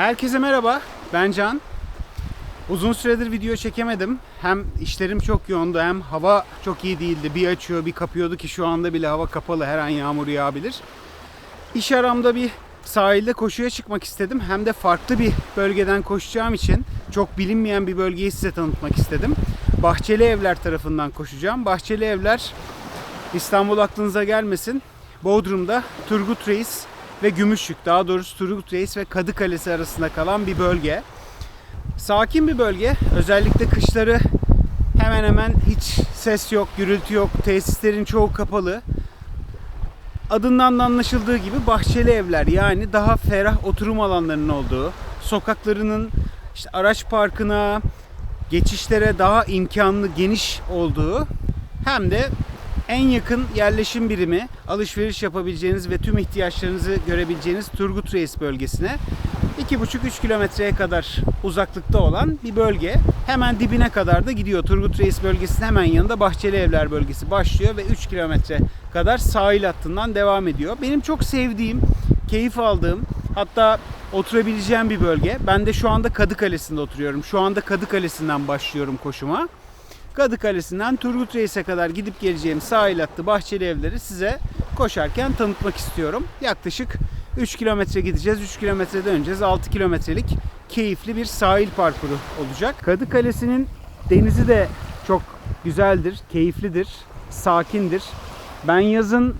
Herkese merhaba, ben Can. Uzun süredir video çekemedim. Hem işlerim çok yoğundu hem hava çok iyi değildi. Bir açıyor bir kapıyordu ki şu anda bile hava kapalı her an yağmur yağabilir. İş aramda bir sahilde koşuya çıkmak istedim. Hem de farklı bir bölgeden koşacağım için çok bilinmeyen bir bölgeyi size tanıtmak istedim. Bahçeli Evler tarafından koşacağım. Bahçeli Evler İstanbul aklınıza gelmesin. Bodrum'da Turgut Reis ve Gümüşlük daha doğrusu Turgut Reis ve Kadıkalesi arasında kalan bir bölge. Sakin bir bölge. Özellikle kışları hemen hemen hiç ses yok, gürültü yok. Tesislerin çoğu kapalı. Adından da anlaşıldığı gibi bahçeli evler yani daha ferah oturum alanlarının olduğu, sokaklarının işte araç parkına, geçişlere daha imkanlı, geniş olduğu hem de en yakın yerleşim birimi, alışveriş yapabileceğiniz ve tüm ihtiyaçlarınızı görebileceğiniz Turgut Reis bölgesine 2,5-3 kilometreye kadar uzaklıkta olan bir bölge. Hemen dibine kadar da gidiyor. Turgut Reis bölgesinin hemen yanında Bahçeli Evler bölgesi başlıyor ve 3 kilometre kadar sahil hattından devam ediyor. Benim çok sevdiğim, keyif aldığım, hatta oturabileceğim bir bölge. Ben de şu anda Kadıkalesi'nde oturuyorum. Şu anda Kadıkalesi'nden başlıyorum koşuma. Kadı Kalesi'nden Turgut Reis'e kadar gidip geleceğim sahil hattı Bahçeli Evleri size koşarken tanıtmak istiyorum. Yaklaşık 3 kilometre gideceğiz. 3 kilometre döneceğiz. 6 kilometrelik keyifli bir sahil parkuru olacak. Kadı Kalesi'nin denizi de çok güzeldir, keyiflidir, sakindir. Ben yazın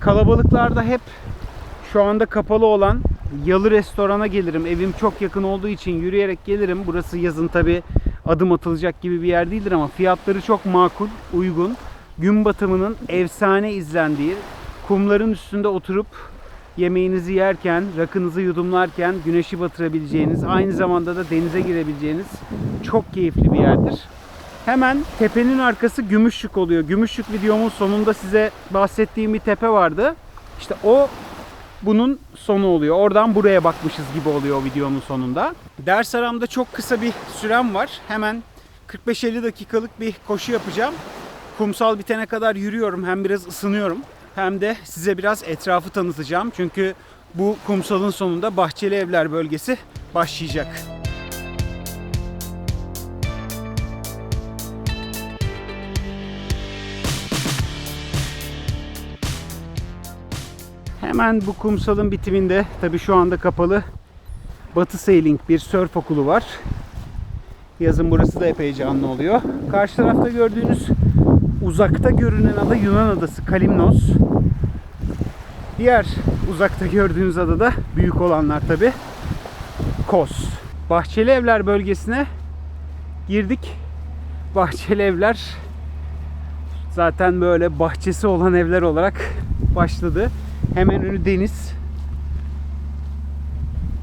kalabalıklarda hep şu anda kapalı olan Yalı restorana gelirim. Evim çok yakın olduğu için yürüyerek gelirim. Burası yazın tabi adım atılacak gibi bir yer değildir ama fiyatları çok makul, uygun. Gün batımının efsane izlendiği, kumların üstünde oturup yemeğinizi yerken, rakınızı yudumlarken güneşi batırabileceğiniz, aynı zamanda da denize girebileceğiniz çok keyifli bir yerdir. Hemen tepenin arkası Gümüşlük oluyor. Gümüşlük videomun sonunda size bahsettiğim bir tepe vardı. İşte o bunun sonu oluyor. Oradan buraya bakmışız gibi oluyor o videonun sonunda. Ders aramda çok kısa bir sürem var. Hemen 45-50 dakikalık bir koşu yapacağım. Kumsal bitene kadar yürüyorum. Hem biraz ısınıyorum hem de size biraz etrafı tanıtacağım. Çünkü bu kumsalın sonunda Bahçeli Evler bölgesi başlayacak. Hemen bu kumsalın bitiminde tabi şu anda kapalı Batı Sailing bir surf okulu var. Yazın burası da epey canlı oluyor. Karşı tarafta gördüğünüz uzakta görünen ada Yunan adası Kalimnos. Diğer uzakta gördüğünüz ada da büyük olanlar tabi Kos. Bahçeli Evler bölgesine girdik. Bahçeli Evler zaten böyle bahçesi olan evler olarak başladı. Hemen önü deniz.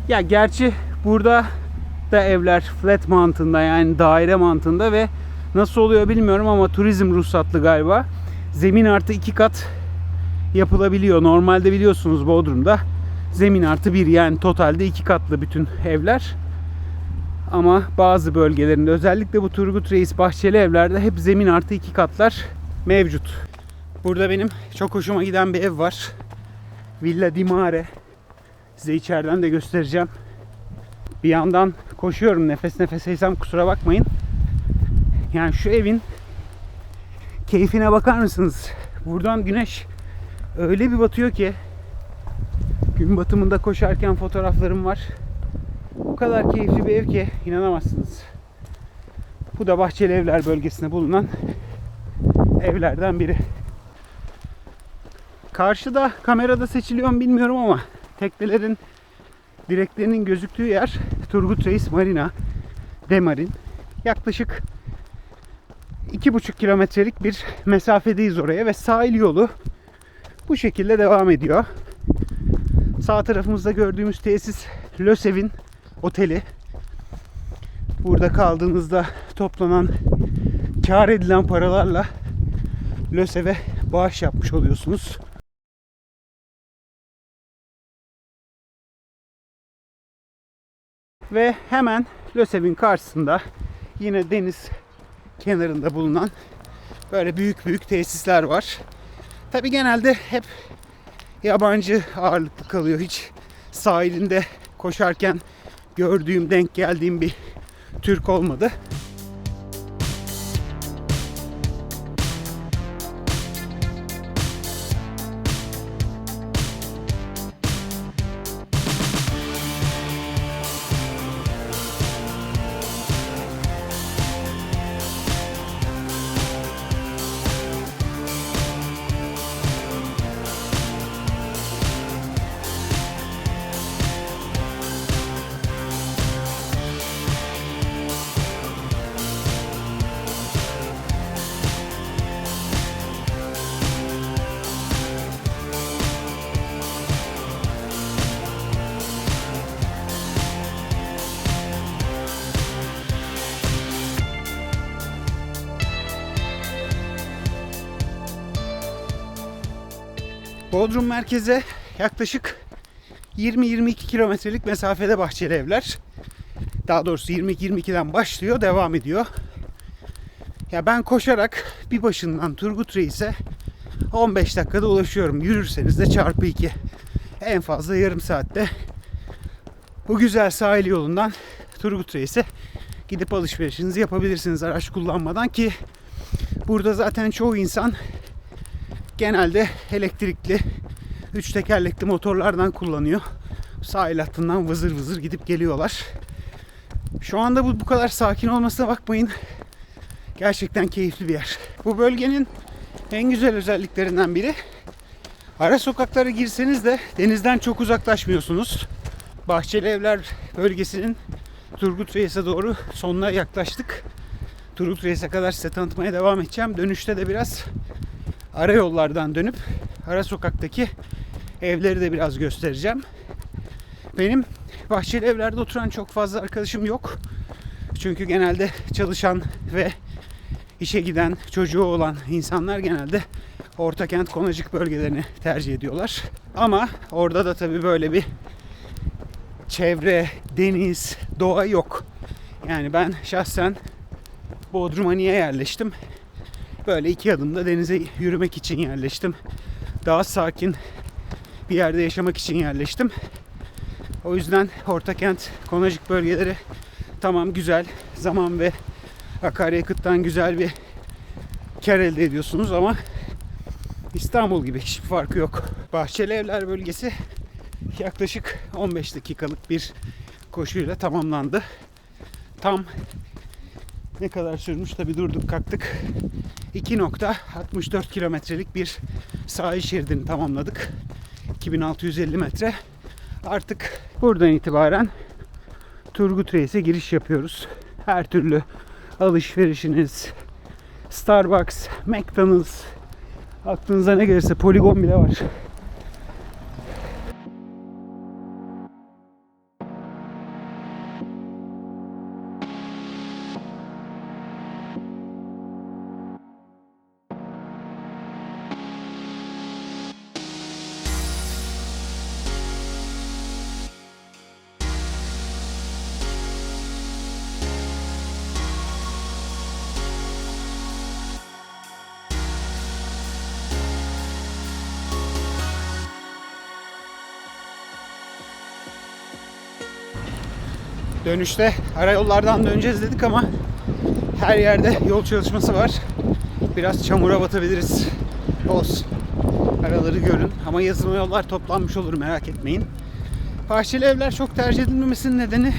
Ya gerçi burada da evler flat mantığında yani daire mantığında ve nasıl oluyor bilmiyorum ama turizm ruhsatlı galiba. Zemin artı iki kat yapılabiliyor. Normalde biliyorsunuz Bodrum'da zemin artı bir yani totalde iki katlı bütün evler. Ama bazı bölgelerinde özellikle bu Turgut Reis Bahçeli evlerde hep zemin artı iki katlar mevcut. Burada benim çok hoşuma giden bir ev var. Villa di Mare. Size içeriden de göstereceğim. Bir yandan koşuyorum nefes nefeseysem kusura bakmayın. Yani şu evin keyfine bakar mısınız? Buradan güneş öyle bir batıyor ki gün batımında koşarken fotoğraflarım var. O kadar keyifli bir ev ki inanamazsınız. Bu da Bahçeli Evler bölgesinde bulunan evlerden biri. Karşıda kamerada seçiliyor mu bilmiyorum ama teknelerin direklerinin gözüktüğü yer Turgut Reis Marina Demarin. Yaklaşık 2,5 kilometrelik bir mesafedeyiz oraya ve sahil yolu bu şekilde devam ediyor. Sağ tarafımızda gördüğümüz tesis Lösev'in oteli. Burada kaldığınızda toplanan kar edilen paralarla Lösev'e bağış yapmış oluyorsunuz. Ve hemen Lösev'in karşısında yine deniz kenarında bulunan böyle büyük büyük tesisler var. Tabi genelde hep yabancı ağırlıklı kalıyor. Hiç sahilinde koşarken gördüğüm, denk geldiğim bir Türk olmadı. Bodrum merkeze yaklaşık 20-22 kilometrelik mesafede bahçeli evler. Daha doğrusu 22-22'den başlıyor, devam ediyor. Ya ben koşarak bir başından Turgut Reis'e 15 dakikada ulaşıyorum. Yürürseniz de çarpı 2. En fazla yarım saatte bu güzel sahil yolundan Turgut Reis'e gidip alışverişinizi yapabilirsiniz araç kullanmadan ki burada zaten çoğu insan genelde elektrikli üç tekerlekli motorlardan kullanıyor. Sahil hattından vızır vızır gidip geliyorlar. Şu anda bu bu kadar sakin olmasına bakmayın. Gerçekten keyifli bir yer. Bu bölgenin en güzel özelliklerinden biri ara sokaklara girseniz de denizden çok uzaklaşmıyorsunuz. Bahçeli Evler bölgesinin Turgut Reis'e doğru sonuna yaklaştık. Turgut Reis'e kadar size tanıtmaya devam edeceğim. Dönüşte de biraz ara yollardan dönüp ara sokaktaki evleri de biraz göstereceğim. Benim bahçeli evlerde oturan çok fazla arkadaşım yok. Çünkü genelde çalışan ve işe giden, çocuğu olan insanlar genelde Ortakent Konacık bölgelerini tercih ediyorlar. Ama orada da tabii böyle bir çevre, deniz, doğa yok. Yani ben şahsen Bodrum'a niye yerleştim? Böyle iki adımda denize yürümek için yerleştim. Daha sakin bir yerde yaşamak için yerleştim. O yüzden Ortakent, Konacık bölgeleri tamam güzel. Zaman ve akaryakıttan güzel bir kar elde ediyorsunuz ama İstanbul gibi hiçbir farkı yok. Bahçeli Evler bölgesi yaklaşık 15 dakikalık bir koşuyla tamamlandı. Tam ne kadar sürmüş tabi durduk kalktık. 2.64 kilometrelik bir sahil şeridini tamamladık. 2650 metre. Artık buradan itibaren Turgut Reis'e giriş yapıyoruz. Her türlü alışverişiniz, Starbucks, McDonald's, aklınıza ne gelirse poligon bile var. Dönüşte ara yollardan döneceğiz dedik ama her yerde yol çalışması var. Biraz çamura batabiliriz. Olsun. Araları görün. Ama yazılı yollar toplanmış olur merak etmeyin. Bahçeli evler çok tercih edilmemesinin nedeni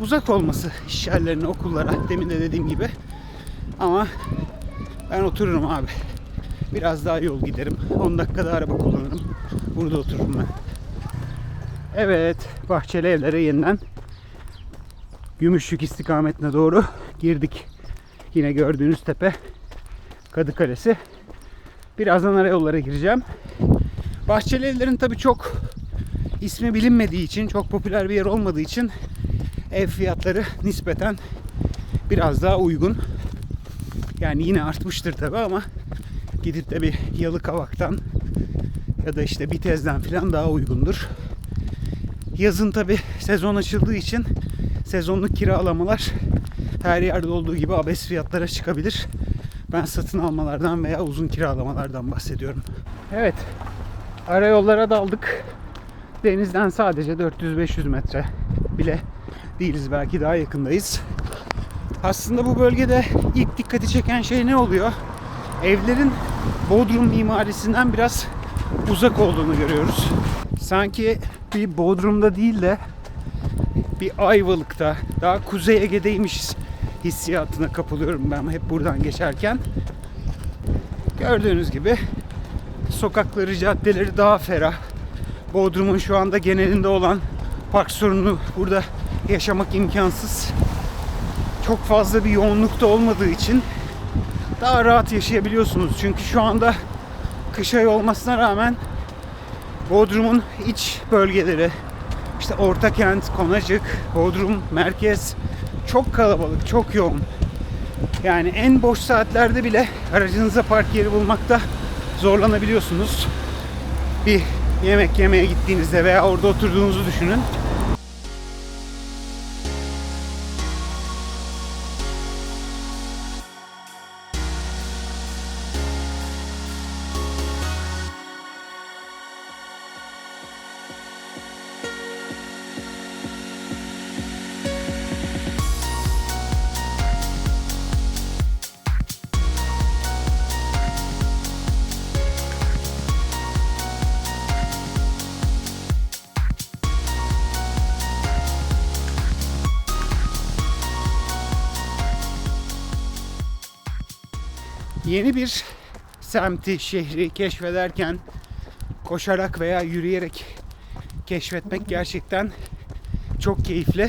uzak olması iş yerlerine, okullara. Demin de dediğim gibi. Ama ben otururum abi. Biraz daha yol giderim. 10 dakikada araba kullanırım. Burada otururum ben. Evet, bahçeli evlere yeniden Gümüşlük istikametine doğru girdik. Yine gördüğünüz tepe Kadıkalesi. Birazdan arayollara gireceğim. Bahçeli evlerin tabii çok ismi bilinmediği için, çok popüler bir yer olmadığı için ev fiyatları nispeten biraz daha uygun. Yani yine artmıştır tabii ama gidip de bir Yalıkavak'tan ya da işte Bitez'den falan daha uygundur. Yazın tabi sezon açıldığı için sezonluk kiralamalar her yerde olduğu gibi abes fiyatlara çıkabilir. Ben satın almalardan veya uzun kiralamalardan bahsediyorum. Evet. Arayollara daldık. Denizden sadece 400-500 metre bile değiliz. Belki daha yakındayız. Aslında bu bölgede ilk dikkati çeken şey ne oluyor? Evlerin Bodrum mimarisinden biraz uzak olduğunu görüyoruz. Sanki bir Bodrum'da değil de bir Ayvalık'ta daha Kuzey Ege'deymişiz hissiyatına kapılıyorum ben hep buradan geçerken. Gördüğünüz gibi sokakları, caddeleri daha ferah. Bodrum'un şu anda genelinde olan park sorunu burada yaşamak imkansız. Çok fazla bir yoğunlukta olmadığı için daha rahat yaşayabiliyorsunuz. Çünkü şu anda kış ayı olmasına rağmen Bodrum'un iç bölgeleri, işte Ortakent, Konacık, Bodrum, merkez çok kalabalık, çok yoğun. Yani en boş saatlerde bile aracınıza park yeri bulmakta zorlanabiliyorsunuz. Bir yemek yemeye gittiğinizde veya orada oturduğunuzu düşünün. Yeni bir semti, şehri keşfederken koşarak veya yürüyerek keşfetmek gerçekten çok keyifli.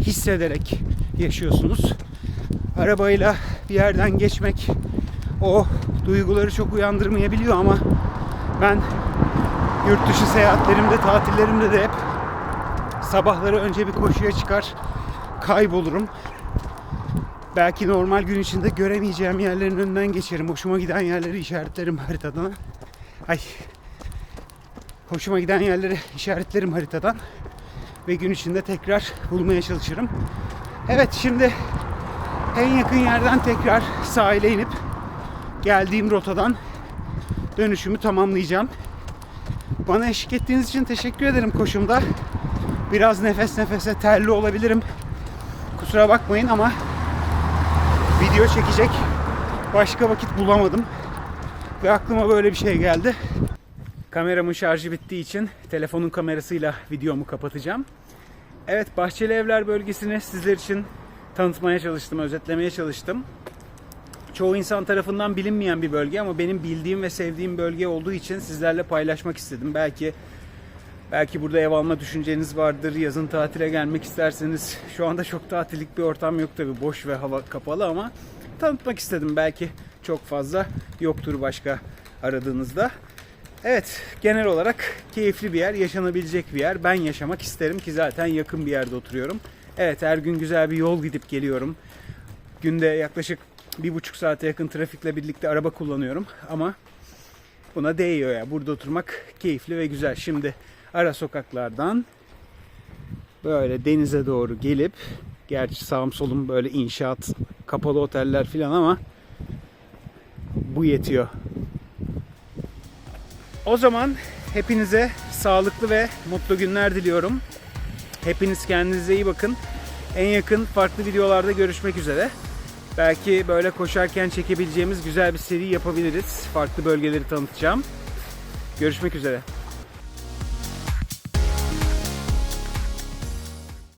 Hissederek yaşıyorsunuz. Arabayla bir yerden geçmek o duyguları çok uyandırmayabiliyor ama ben yurt dışı seyahatlerimde, tatillerimde de hep sabahları önce bir koşuya çıkar, kaybolurum belki normal gün içinde göremeyeceğim yerlerin önünden geçerim. Hoşuma giden yerleri işaretlerim haritadan. Ay. Hoşuma giden yerleri işaretlerim haritadan. Ve gün içinde tekrar bulmaya çalışırım. Evet şimdi en yakın yerden tekrar sahile inip geldiğim rotadan dönüşümü tamamlayacağım. Bana eşlik ettiğiniz için teşekkür ederim koşumda. Biraz nefes nefese terli olabilirim. Kusura bakmayın ama video çekecek başka vakit bulamadım. Ve aklıma böyle bir şey geldi. Kameramın şarjı bittiği için telefonun kamerasıyla videomu kapatacağım. Evet Bahçeli Evler bölgesini sizler için tanıtmaya çalıştım, özetlemeye çalıştım. Çoğu insan tarafından bilinmeyen bir bölge ama benim bildiğim ve sevdiğim bölge olduğu için sizlerle paylaşmak istedim. Belki Belki burada ev alma düşünceniz vardır. Yazın tatile gelmek isterseniz şu anda çok tatillik bir ortam yok tabi. Boş ve hava kapalı ama tanıtmak istedim. Belki çok fazla yoktur başka aradığınızda. Evet, genel olarak keyifli bir yer, yaşanabilecek bir yer. Ben yaşamak isterim ki zaten yakın bir yerde oturuyorum. Evet, her gün güzel bir yol gidip geliyorum. Günde yaklaşık bir buçuk saate yakın trafikle birlikte araba kullanıyorum. Ama buna değiyor ya. Burada oturmak keyifli ve güzel. Şimdi ara sokaklardan böyle denize doğru gelip gerçi sağım solum böyle inşaat kapalı oteller filan ama bu yetiyor. O zaman hepinize sağlıklı ve mutlu günler diliyorum. Hepiniz kendinize iyi bakın. En yakın farklı videolarda görüşmek üzere. Belki böyle koşarken çekebileceğimiz güzel bir seri yapabiliriz. Farklı bölgeleri tanıtacağım. Görüşmek üzere.